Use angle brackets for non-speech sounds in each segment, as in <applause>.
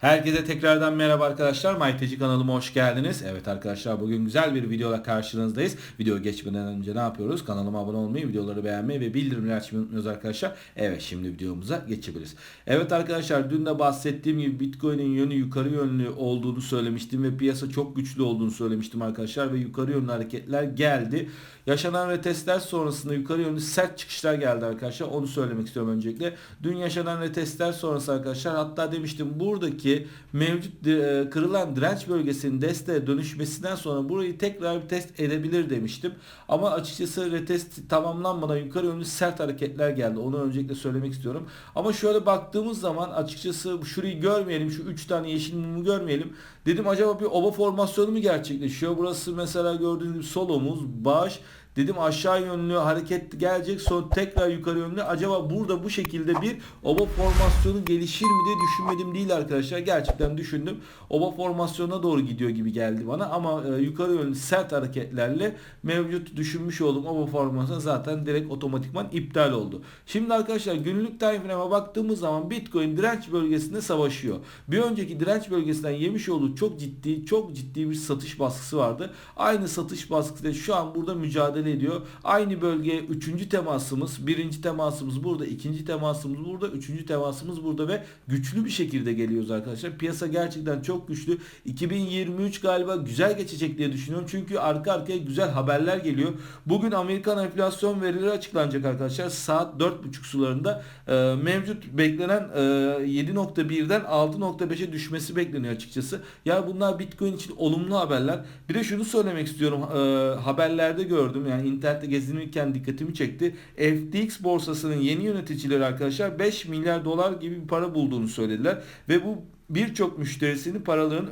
Herkese tekrardan merhaba arkadaşlar. MyTeci kanalıma hoş geldiniz. Evet arkadaşlar bugün güzel bir videola karşınızdayız. Video geçmeden önce ne yapıyoruz? Kanalıma abone olmayı, videoları beğenmeyi ve bildirimleri açmayı unutmuyoruz arkadaşlar. Evet şimdi videomuza geçebiliriz. Evet arkadaşlar dün de bahsettiğim gibi Bitcoin'in yönü yukarı yönlü olduğunu söylemiştim ve piyasa çok güçlü olduğunu söylemiştim arkadaşlar ve yukarı yönlü hareketler geldi. Yaşanan retestler sonrasında yukarı yönlü sert çıkışlar geldi arkadaşlar. Onu söylemek istiyorum öncelikle. Dün yaşanan retestler sonrası arkadaşlar hatta demiştim buradaki mevcut e, kırılan direnç bölgesinin desteğe dönüşmesinden sonra burayı tekrar bir test edebilir demiştim. Ama açıkçası retest tamamlanmadan yukarı yönlü sert hareketler geldi. Onu öncelikle söylemek istiyorum. Ama şöyle baktığımız zaman açıkçası şurayı görmeyelim. Şu 3 tane yeşil mumu görmeyelim. Dedim acaba bir oba formasyonu mu gerçekleşiyor? Burası mesela gördüğünüz gibi sol omuz, baş, Dedim aşağı yönlü hareket gelecek sonra tekrar yukarı yönlü. Acaba burada bu şekilde bir oba formasyonu gelişir mi diye düşünmedim değil arkadaşlar. Gerçekten düşündüm. Oba formasyonuna doğru gidiyor gibi geldi bana ama e, yukarı yönlü sert hareketlerle mevcut düşünmüş olduğum oba formasyonu zaten direkt otomatikman iptal oldu. Şimdi arkadaşlar günlük time frame'e baktığımız zaman Bitcoin direnç bölgesinde savaşıyor. Bir önceki direnç bölgesinden yemiş olduğu çok ciddi çok ciddi bir satış baskısı vardı. Aynı satış baskısı şu an burada mücadele mücadele ediyor. Aynı bölgeye üçüncü temasımız, birinci temasımız burada, ikinci temasımız burada, üçüncü temasımız burada ve güçlü bir şekilde geliyoruz arkadaşlar. Piyasa gerçekten çok güçlü. 2023 galiba güzel geçecek diye düşünüyorum. Çünkü arka arkaya güzel haberler geliyor. Bugün Amerikan enflasyon verileri açıklanacak arkadaşlar. Saat 4.30 sularında e, mevcut beklenen e, 7.1'den 6.5'e düşmesi bekleniyor açıkçası. Ya bunlar Bitcoin için olumlu haberler. Bir de şunu söylemek istiyorum. E, haberlerde gördüm. Yani yani internette gezinirken dikkatimi çekti. FTX borsasının yeni yöneticileri arkadaşlar 5 milyar dolar gibi bir para bulduğunu söylediler ve bu birçok müşterisinin paralarını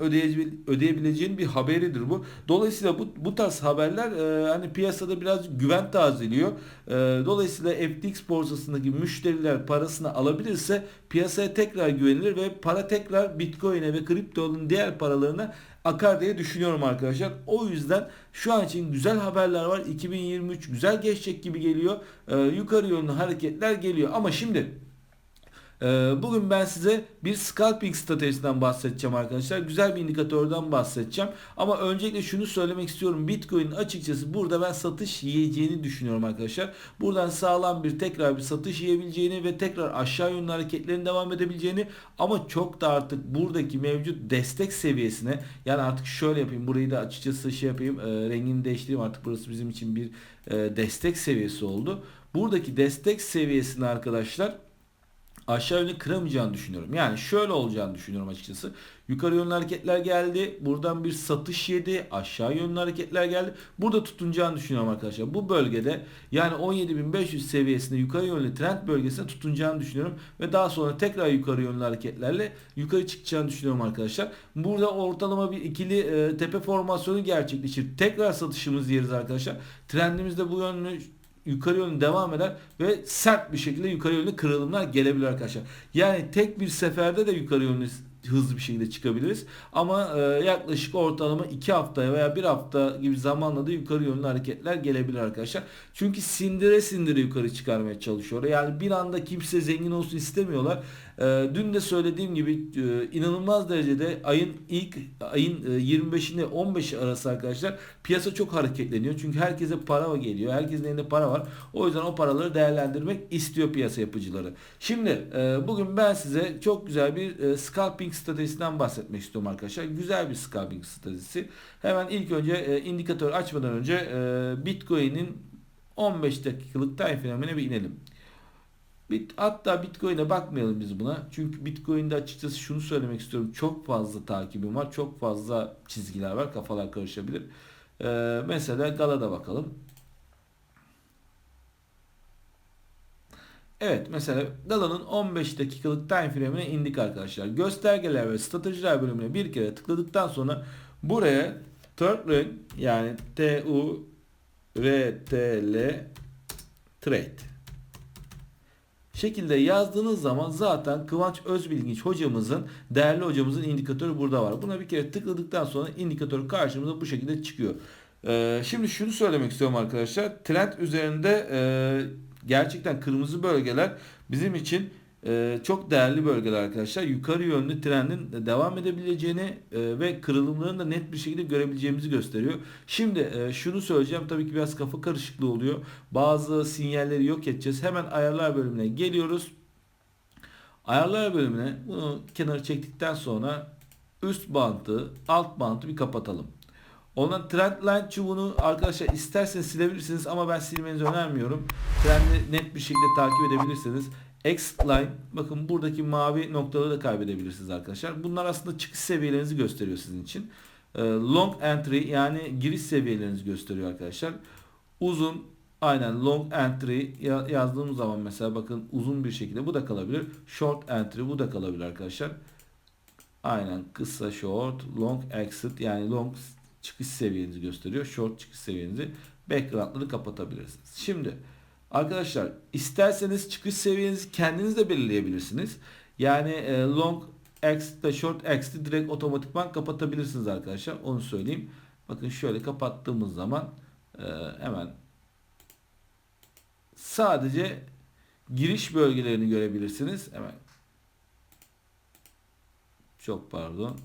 ödeyebileceğinin bir haberidir bu. Dolayısıyla bu, bu tarz haberler e, hani piyasada biraz güven tazeliyor. E, dolayısıyla FTX borsasındaki müşteriler parasını alabilirse piyasaya tekrar güvenilir ve para tekrar Bitcoin'e ve kriptonun diğer paralarına akar diye düşünüyorum arkadaşlar. O yüzden şu an için güzel haberler var. 2023 güzel geçecek gibi geliyor. E, yukarı yönlü hareketler geliyor. Ama şimdi bugün ben size bir scalping stratejisinden bahsedeceğim arkadaşlar. Güzel bir indikatörden bahsedeceğim. Ama öncelikle şunu söylemek istiyorum. Bitcoin açıkçası burada ben satış yiyeceğini düşünüyorum arkadaşlar. Buradan sağlam bir tekrar bir satış yiyebileceğini ve tekrar aşağı yönlü hareketlerin devam edebileceğini ama çok da artık buradaki mevcut destek seviyesine yani artık şöyle yapayım. Burayı da açıkçası şey yapayım. E, rengini değiştireyim. Artık burası bizim için bir e, destek seviyesi oldu. Buradaki destek seviyesini arkadaşlar aşağı yönlü kıramayacağını düşünüyorum. Yani şöyle olacağını düşünüyorum açıkçası. Yukarı yönlü hareketler geldi. Buradan bir satış yedi. Aşağı yönlü hareketler geldi. Burada tutunacağını düşünüyorum arkadaşlar. Bu bölgede yani 17.500 seviyesinde yukarı yönlü trend bölgesine tutunacağını düşünüyorum. Ve daha sonra tekrar yukarı yönlü hareketlerle yukarı çıkacağını düşünüyorum arkadaşlar. Burada ortalama bir ikili e, tepe formasyonu gerçekleşir. Tekrar satışımız yeriz arkadaşlar. Trendimizde bu yönlü yukarı yönlü devam eder ve sert bir şekilde yukarı yönlü kırılımlar gelebilir arkadaşlar. Yani tek bir seferde de yukarı yönlü hızlı bir şekilde çıkabiliriz. Ama e, yaklaşık ortalama 2 haftaya veya 1 hafta gibi zamanla da yukarı yönlü hareketler gelebilir arkadaşlar. Çünkü sindire sindire yukarı çıkarmaya çalışıyor. Yani bir anda kimse zengin olsun istemiyorlar. E, dün de söylediğim gibi e, inanılmaz derecede ayın ilk ayın e, 25'inde 15 arası arkadaşlar piyasa çok hareketleniyor. Çünkü herkese para geliyor. Herkesin elinde para var. O yüzden o paraları değerlendirmek istiyor piyasa yapıcıları. Şimdi e, bugün ben size çok güzel bir e, scalping stratejisinden bahsetmek istiyorum arkadaşlar. Güzel bir scalping stratejisi. Hemen ilk önce e, indikatör açmadan önce e, Bitcoin'in 15 dakikalık time frame'ine bir inelim. Bit, hatta Bitcoin'e bakmayalım biz buna. Çünkü Bitcoin'de açıkçası şunu söylemek istiyorum. Çok fazla takibim var. Çok fazla çizgiler var. Kafalar karışabilir. Ee, mesela Gala'da bakalım. Evet mesela Gala'nın 15 dakikalık time frame'ine indik arkadaşlar. Göstergeler ve stratejiler bölümüne bir kere tıkladıktan sonra buraya Turtle yani T U R T L Trade şekilde yazdığınız zaman zaten Kıvanç Özbilginç hocamızın, değerli hocamızın indikatörü burada var. Buna bir kere tıkladıktan sonra indikatör karşımıza bu şekilde çıkıyor. Ee, şimdi şunu söylemek istiyorum arkadaşlar. Trend üzerinde e, gerçekten kırmızı bölgeler bizim için e, çok değerli bölgeler arkadaşlar. Yukarı yönlü trendin devam edebileceğini e, ve kırılımlarını da net bir şekilde görebileceğimizi gösteriyor. Şimdi e, şunu söyleyeceğim tabii ki biraz kafa karışıklığı oluyor. Bazı sinyalleri yok edeceğiz. Hemen ayarlar bölümüne geliyoruz. Ayarlar bölümüne bunu kenara çektikten sonra üst bantı, alt bantı bir kapatalım. Ondan trendline çubuğunu arkadaşlar isterseniz silebilirsiniz ama ben silmenizi önermiyorum. Trendi net bir şekilde takip edebilirsiniz. Exit line bakın buradaki mavi noktaları da kaybedebilirsiniz arkadaşlar. Bunlar aslında çıkış seviyelerinizi gösteriyor sizin için. Ee, long entry yani giriş seviyelerinizi gösteriyor arkadaşlar. Uzun aynen long entry yazdığımız zaman mesela bakın uzun bir şekilde bu da kalabilir. Short entry bu da kalabilir arkadaşlar. Aynen kısa short long exit yani long çıkış seviyenizi gösteriyor. Short çıkış seviyenizi background'ları kapatabilirsiniz. Şimdi arkadaşlar isterseniz çıkış seviyenizi kendiniz de belirleyebilirsiniz. Yani e, long ve short exit'i direkt otomatikman kapatabilirsiniz arkadaşlar. Onu söyleyeyim. Bakın şöyle kapattığımız zaman e, hemen sadece giriş bölgelerini görebilirsiniz. Hemen çok pardon.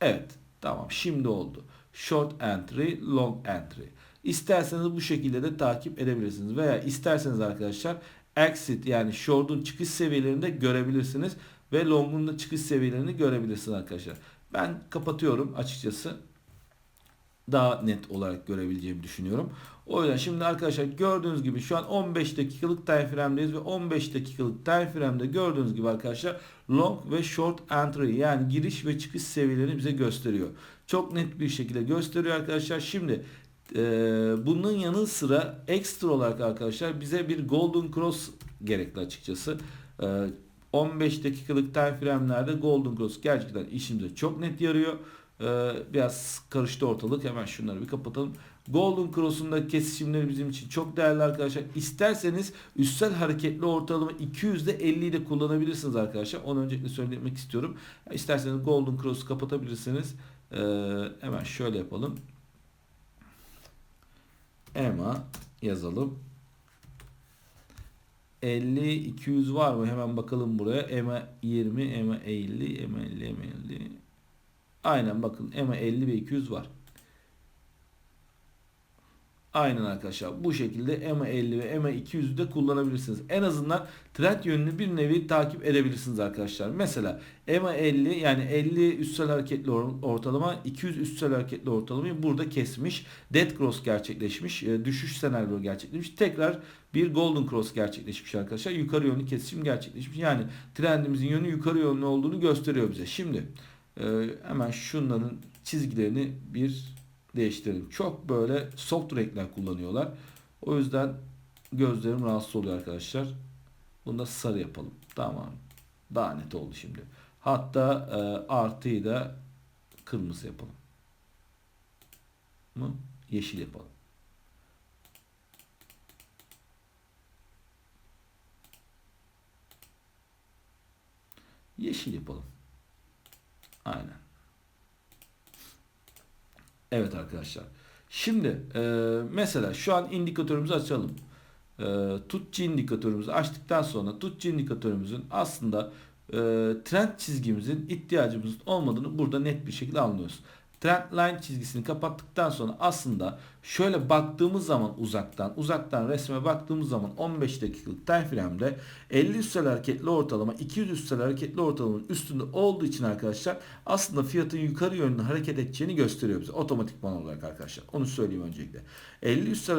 Evet. Tamam şimdi oldu. Short entry, long entry. İsterseniz bu şekilde de takip edebilirsiniz. Veya isterseniz arkadaşlar exit yani short'un çıkış seviyelerini de görebilirsiniz. Ve long'un da çıkış seviyelerini görebilirsiniz arkadaşlar. Ben kapatıyorum açıkçası. Daha net olarak görebileceğimi düşünüyorum. O yüzden şimdi arkadaşlar gördüğünüz gibi şu an 15 dakikalık time frame'deyiz ve 15 dakikalık time frame'de gördüğünüz gibi arkadaşlar long ve short entry yani giriş ve çıkış seviyelerini bize gösteriyor. Çok net bir şekilde gösteriyor arkadaşlar. Şimdi e, bunun yanı sıra ekstra olarak arkadaşlar bize bir golden cross gerekli açıkçası. E, 15 dakikalık time frame'lerde golden cross gerçekten işimize çok net yarıyor. E, biraz karıştı ortalık. Hemen şunları bir kapatalım. Golden Cross'un kesişimleri bizim için çok değerli arkadaşlar. İsterseniz üstsel hareketli ortalama 200'de 50'yi de kullanabilirsiniz arkadaşlar. Onu öncelikle söylemek istiyorum. İsterseniz Golden Cross'u kapatabilirsiniz. Ee, hemen şöyle yapalım. EMA yazalım. 50 200 var mı? Hemen bakalım buraya. EMA 20, EMA 50, EMA 50, EMA 50. Aynen bakın EMA 50 ve 200 var. Aynen arkadaşlar. Bu şekilde EMA 50 ve EMA 200'ü de kullanabilirsiniz. En azından trend yönünü bir nevi takip edebilirsiniz arkadaşlar. Mesela EMA 50 yani 50 üstsel hareketli ortalama 200 üstsel hareketli ortalamayı burada kesmiş. Dead cross gerçekleşmiş. E, düşüş senaryo gerçekleşmiş. Tekrar bir golden cross gerçekleşmiş arkadaşlar. Yukarı yönlü kesişim gerçekleşmiş. Yani trendimizin yönü yukarı yönlü olduğunu gösteriyor bize. Şimdi hemen şunların çizgilerini bir değiştirelim. Çok böyle soft renkler kullanıyorlar. O yüzden gözlerim rahatsız oluyor arkadaşlar. Bunu da sarı yapalım. Tamam. Daha net oldu şimdi. Hatta e, artıyı da kırmızı yapalım. Mı? Yeşil yapalım. Yeşil yapalım. Aynen. Evet arkadaşlar. Şimdi e, mesela şu an indikatörümüzü açalım. E, tutçi indikatörümüzü açtıktan sonra tutçi indikatörümüzün aslında e, trend çizgimizin ihtiyacımızın olmadığını burada net bir şekilde anlıyoruz trend line çizgisini kapattıktan sonra aslında şöyle baktığımız zaman uzaktan uzaktan resme baktığımız zaman 15 dakikalık time frame'de 50 üstel hareketli ortalama 200 üstel hareketli ortalamanın üstünde olduğu için arkadaşlar aslında fiyatın yukarı yönlü hareket edeceğini gösteriyor bize otomatikman olarak arkadaşlar. Onu söyleyeyim öncelikle. 50 üstel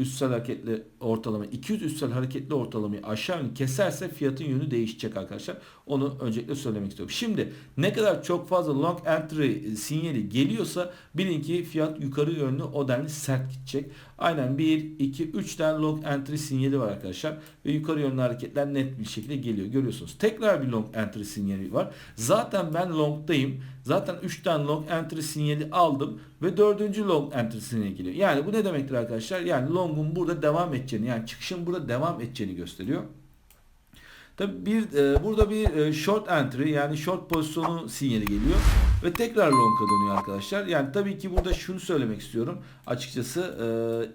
üstsel hareketli ortalama 200 üstsel hareketli ortalamayı aşağı yönlü keserse fiyatın yönü değişecek arkadaşlar. Onu öncelikle söylemek istiyorum. Şimdi ne kadar çok fazla long entry sinyali geliyorsa bilin ki fiyat yukarı yönlü o denli sert gidecek. Aynen 1, 2, 3 tane long entry sinyali var arkadaşlar. Ve yukarı yönlü hareketler net bir şekilde geliyor. Görüyorsunuz. Tekrar bir long entry sinyali var. Zaten ben long'dayım. Zaten 3 tane long entry sinyali aldım. Ve 4. long entry sinyali geliyor. Yani bu ne demektir arkadaşlar? Yani long'un burada devam edeceğini yani çıkışın burada devam edeceğini gösteriyor. Tabi bir e, burada bir e, short entry yani short pozisyonu sinyali geliyor ve tekrar long'a dönüyor arkadaşlar. Yani tabii ki burada şunu söylemek istiyorum. Açıkçası e,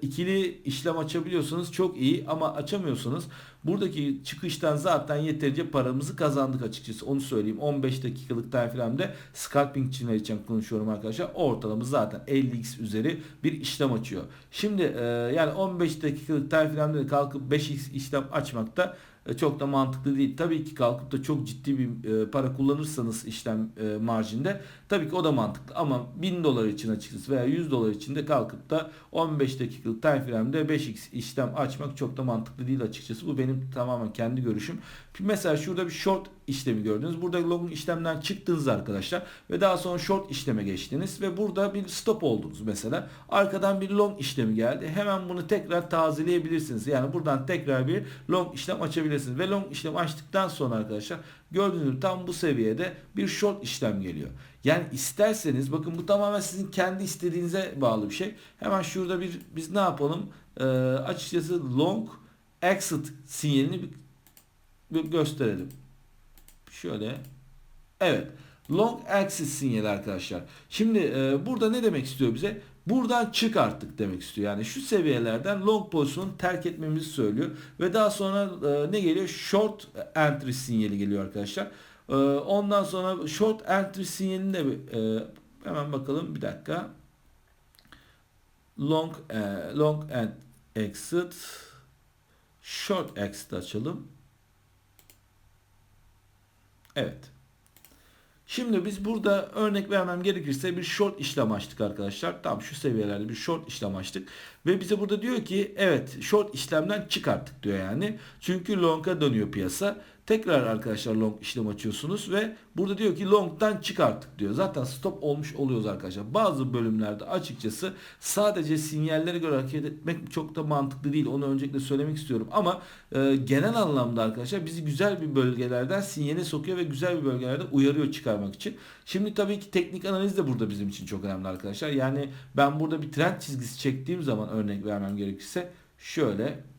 ikili işlem açabiliyorsanız çok iyi ama açamıyorsanız buradaki çıkıştan zaten yeterince paramızı kazandık açıkçası. Onu söyleyeyim. 15 dakikalık time frame'de scalping için konuşuyorum arkadaşlar. Ortalama zaten 50x üzeri bir işlem açıyor. Şimdi e, yani 15 dakikalık time frame'de de kalkıp 5x işlem açmakta e, çok da mantıklı değil. Tabii ki kalkıp da çok ciddi bir e, para kullanırsanız işlem e, marjinde tabii ki o da mantıklı ama 1000 dolar için açıkçası veya 100 dolar için de kalkıp da 15 dakikalık time frame'de 5x işlem açmak çok da mantıklı değil açıkçası. Bu benim tamamen kendi görüşüm. Mesela şurada bir short işlemi gördünüz. Burada long işlemden çıktınız arkadaşlar ve daha sonra short işleme geçtiniz ve burada bir stop oldunuz mesela. Arkadan bir long işlemi geldi. Hemen bunu tekrar tazeleyebilirsiniz. Yani buradan tekrar bir long işlem açabilirsiniz ve long işlem açtıktan sonra arkadaşlar gördüğünüz gibi tam bu seviyede bir short işlem geliyor. Yani isterseniz bakın bu tamamen sizin kendi istediğinize bağlı bir şey. Hemen şurada bir biz ne yapalım? Ee, açıkçası long exit sinyalini gösterelim. Şöyle. Evet. Long axis sinyali arkadaşlar. Şimdi e, burada ne demek istiyor bize? Buradan çık artık demek istiyor. Yani şu seviyelerden long pozisyonu terk etmemizi söylüyor. Ve daha sonra e, ne geliyor? Short entry sinyali geliyor arkadaşlar. E, ondan sonra short entry sinyalini de e, hemen bakalım bir dakika. Long e, long and exit short exit açalım. Evet. Şimdi biz burada örnek vermem gerekirse bir short işlem açtık arkadaşlar. Tam şu seviyelerde bir short işlem açtık. Ve bize burada diyor ki evet short işlemden çıkarttık diyor yani. Çünkü long'a dönüyor piyasa. Tekrar arkadaşlar long işlem açıyorsunuz ve burada diyor ki long'dan çık artık diyor. Zaten stop olmuş oluyoruz arkadaşlar. Bazı bölümlerde açıkçası sadece sinyallere göre hareket etmek çok da mantıklı değil. Onu öncelikle söylemek istiyorum. Ama e, genel anlamda arkadaşlar bizi güzel bir bölgelerden sinyale sokuyor ve güzel bir bölgelerde uyarıyor çıkarmak için. Şimdi tabii ki teknik analiz de burada bizim için çok önemli arkadaşlar. Yani ben burada bir trend çizgisi çektiğim zaman örnek vermem gerekirse şöyle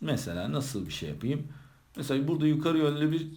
mesela nasıl bir şey yapayım? Mesela burada yukarı yönlü bir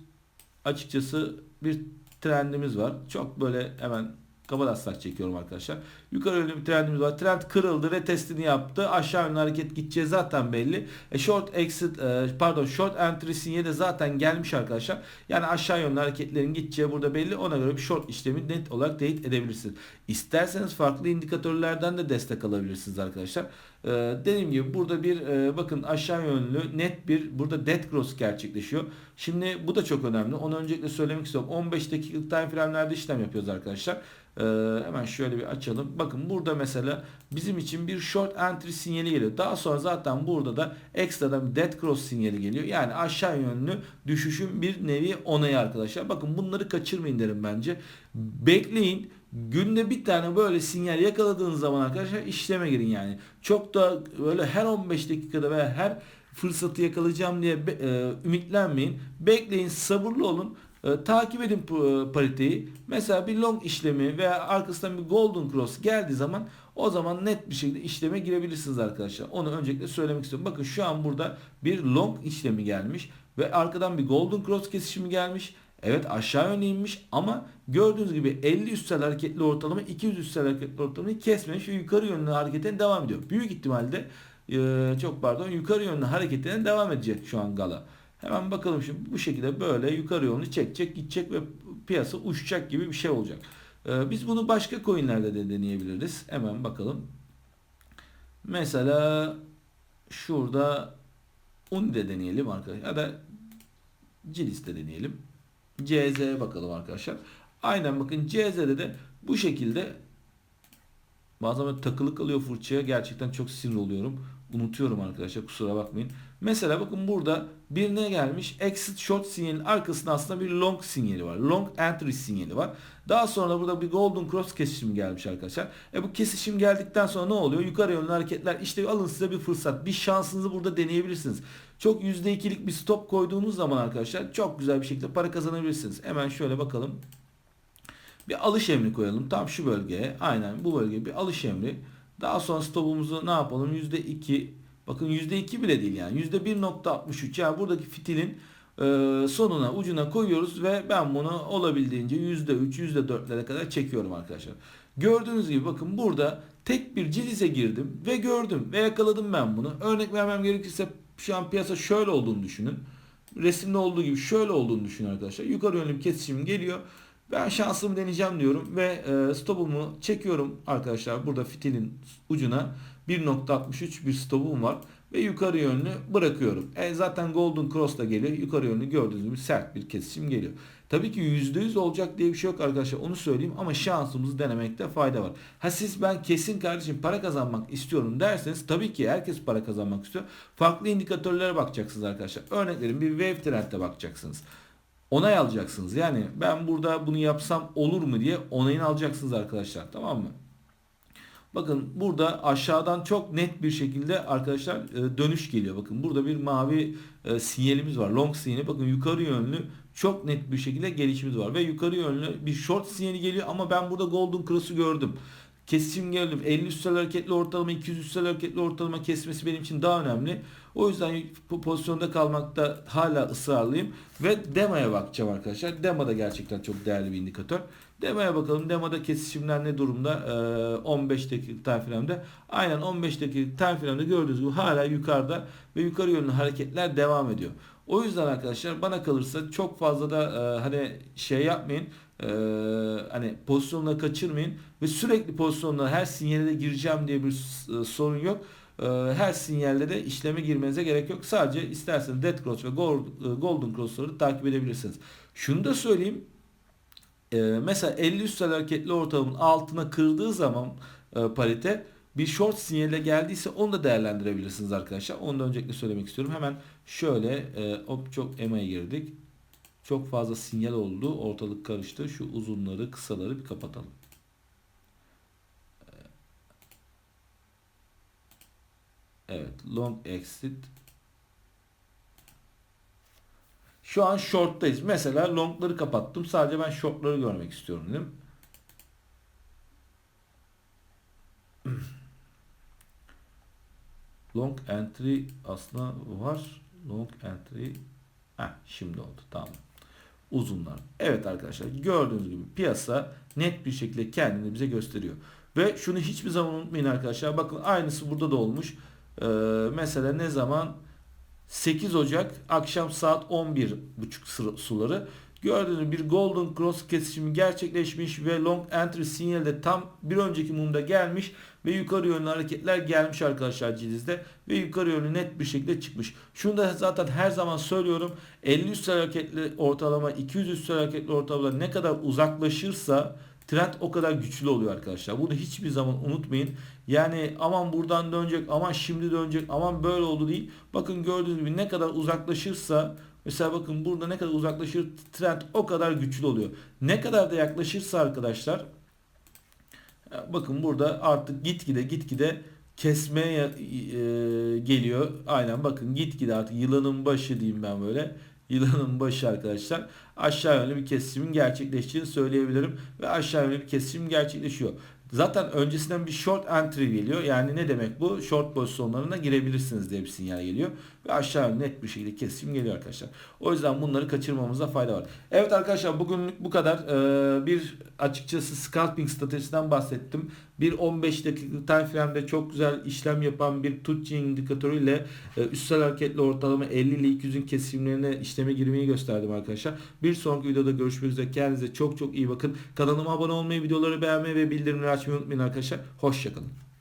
açıkçası bir trendimiz var. Çok böyle hemen kabadaslak çekiyorum arkadaşlar. Yukarı yönlü bir trendimiz var. Trend kırıldı, retestini yaptı. Aşağı yönlü hareket gideceği zaten belli. E short exit e, pardon short entry sinyali de zaten gelmiş arkadaşlar. Yani aşağı yönlü hareketlerin gideceği burada belli. Ona göre bir short işlemi net olarak teyit edebilirsiniz. İsterseniz farklı indikatörlerden de destek alabilirsiniz arkadaşlar. Ee, dediğim gibi burada bir e, bakın aşağı yönlü net bir burada dead cross gerçekleşiyor. Şimdi bu da çok önemli. Onu öncelikle söylemek istiyorum. 15 dakikalık time frame'lerde işlem yapıyoruz arkadaşlar. Ee, hemen şöyle bir açalım. Bakın burada mesela bizim için bir short entry sinyali geliyor. Daha sonra zaten burada da ekstradan bir dead cross sinyali geliyor. Yani aşağı yönlü düşüşün bir nevi onayı arkadaşlar. Bakın bunları kaçırmayın derim bence. Bekleyin. Günde bir tane böyle sinyal yakaladığınız zaman arkadaşlar işleme girin yani. Çok da böyle her 15 dakikada veya her fırsatı yakalayacağım diye e, ümitlenmeyin. Bekleyin, sabırlı olun. E, takip edin e, pariteyi. Mesela bir long işlemi veya arkasından bir golden cross geldiği zaman o zaman net bir şekilde işleme girebilirsiniz arkadaşlar. Onu öncelikle söylemek istiyorum. Bakın şu an burada bir long işlemi gelmiş ve arkadan bir golden cross kesişimi gelmiş. Evet aşağı yönlü inmiş ama gördüğünüz gibi 50 üstel hareketli ortalama 200 üstel hareketli ortalamayı kesmemiş ve yukarı yönlü hareketine devam ediyor. Büyük ihtimalle e, çok pardon yukarı yönlü hareketine devam edecek şu an Gala. Hemen bakalım şimdi bu şekilde böyle yukarı yönlü çekecek gidecek ve piyasa uçacak gibi bir şey olacak. E, biz bunu başka coinlerde de deneyebiliriz. Hemen bakalım. Mesela şurada Uni'de deneyelim arkadaşlar ya da Cilis'te deneyelim. CZ'ye bakalım arkadaşlar. Aynen bakın CZ'de de bu şekilde bazen takılı kalıyor fırçaya. Gerçekten çok sinir oluyorum. Unutuyorum arkadaşlar kusura bakmayın. Mesela bakın burada bir ne gelmiş? Exit short sinyalin arkasında aslında bir long sinyali var. Long entry sinyali var. Daha sonra burada bir golden cross kesişim gelmiş arkadaşlar. E bu kesişim geldikten sonra ne oluyor? Yukarı yönlü hareketler işte alın size bir fırsat. Bir şansınızı burada deneyebilirsiniz. Çok %2'lik bir stop koyduğunuz zaman arkadaşlar çok güzel bir şekilde para kazanabilirsiniz. Hemen şöyle bakalım. Bir alış emri koyalım. Tam şu bölgeye. Aynen bu bölgeye bir alış emri. Daha sonra stopumuzu ne yapalım? %2 Bakın %2 bile değil yani. %1.63 yani buradaki fitilin e, sonuna ucuna koyuyoruz ve ben bunu olabildiğince %3 %4'lere kadar çekiyorum arkadaşlar. Gördüğünüz gibi bakın burada tek bir cilize girdim ve gördüm ve yakaladım ben bunu. Örnek vermem gerekirse şu an piyasa şöyle olduğunu düşünün. Resimde olduğu gibi şöyle olduğunu düşünün arkadaşlar. Yukarı yönlü bir kesişim geliyor. Ben şansımı deneyeceğim diyorum ve e, stopumu çekiyorum arkadaşlar. Burada fitilin ucuna 1.63 bir stopum var ve yukarı yönlü bırakıyorum. E zaten Golden Cross da geliyor. Yukarı yönlü gördüğünüz gibi sert bir kesişim geliyor. Tabii ki %100 olacak diye bir şey yok arkadaşlar. Onu söyleyeyim ama şansımızı denemekte fayda var. Ha siz ben kesin kardeşim para kazanmak istiyorum derseniz tabii ki herkes para kazanmak istiyor. Farklı indikatörlere bakacaksınız arkadaşlar. Örneklerin bir wave trend'e bakacaksınız. Onay alacaksınız. Yani ben burada bunu yapsam olur mu diye onayını alacaksınız arkadaşlar. Tamam mı? Bakın burada aşağıdan çok net bir şekilde arkadaşlar e, dönüş geliyor. Bakın burada bir mavi e, sinyalimiz var. Long sinyali. Bakın yukarı yönlü çok net bir şekilde gelişimiz var. Ve yukarı yönlü bir short sinyali geliyor ama ben burada golden cross'u gördüm. Kesişim geldim. 50 üstel hareketli ortalama 200 üstel hareketli ortalama kesmesi benim için daha önemli. O yüzden bu pozisyonda kalmakta hala ısrarlıyım. Ve demoya bakacağım arkadaşlar. Demo da gerçekten çok değerli bir indikatör. Demoya bakalım. Demoda kesişimler ne durumda? Ee, 15 dakika time frame'de. Aynen 15 dakika time frame'de gördüğünüz gibi hala yukarıda ve yukarı yönlü hareketler devam ediyor. O yüzden arkadaşlar bana kalırsa çok fazla da e, hani şey yapmayın. E, hani pozisyonları kaçırmayın ve sürekli pozisyonlara her sinyale de gireceğim diye bir e, sorun yok. E, her sinyalde de işleme girmenize gerek yok. Sadece isterseniz Dead Cross ve Gold, e, Golden Cross'ları takip edebilirsiniz. Şunu da söyleyeyim. E, mesela 50 üstel hareketli ortalamanın altına kırdığı zaman e, parite bir short sinyale geldiyse onu da değerlendirebilirsiniz arkadaşlar. Onu da öncelikle söylemek istiyorum. Hemen şöyle e, hop çok EMA'ya girdik. Çok fazla sinyal oldu. Ortalık karıştı. Şu uzunları, kısaları bir kapatalım. Evet, long exit. Şu an short'tayız. Mesela long'ları kapattım. Sadece ben short'ları görmek istiyorum dedim. <clears throat> Long entry aslında var. Long entry Heh, şimdi oldu. Tamam. Uzunlar. Evet arkadaşlar gördüğünüz gibi piyasa net bir şekilde kendini bize gösteriyor. Ve şunu hiçbir zaman unutmayın arkadaşlar. Bakın aynısı burada da olmuş. Ee, mesela ne zaman 8 Ocak akşam saat 11.30 suları Gördüğünüz bir Golden Cross kesişimi gerçekleşmiş ve long entry sinyali de tam bir önceki mumda gelmiş ve yukarı yönlü hareketler gelmiş arkadaşlar cildizde ve yukarı yönlü net bir şekilde çıkmış. Şunu da zaten her zaman söylüyorum 50 üstü hareketli ortalama 200 üstü hareketli ortalama ne kadar uzaklaşırsa trend o kadar güçlü oluyor arkadaşlar. Bunu hiçbir zaman unutmayın. Yani aman buradan dönecek, aman şimdi dönecek, aman böyle oldu değil. Bakın gördüğünüz gibi ne kadar uzaklaşırsa Mesela bakın burada ne kadar uzaklaşır trend o kadar güçlü oluyor. Ne kadar da yaklaşırsa arkadaşlar bakın burada artık gitgide gitgide kesmeye e, geliyor. Aynen bakın gitgide artık yılanın başı diyeyim ben böyle. Yılanın başı arkadaşlar aşağı yönlü bir kesimin gerçekleştiğini söyleyebilirim ve aşağı yönlü bir kesim gerçekleşiyor. Zaten öncesinden bir short entry geliyor. Yani ne demek bu? Short pozisyonlarına girebilirsiniz diye bir sinyal geliyor. Ve aşağı net bir şekilde kesim geliyor arkadaşlar. O yüzden bunları kaçırmamıza fayda var. Evet arkadaşlar bugünlük bu kadar. Ee, bir açıkçası scalping stratejisinden bahsettim. Bir 15 dakika time frame'de çok güzel işlem yapan bir Tucci indikatörüyle e, üstsel hareketli ortalama 50 ile 200'ün kesimlerine işleme girmeyi gösterdim arkadaşlar. Bir sonraki videoda görüşmek üzere. Kendinize çok çok iyi bakın. Kanalıma abone olmayı, videoları beğenmeyi ve bildirimleri açmayı unutmayın arkadaşlar. Hoşçakalın.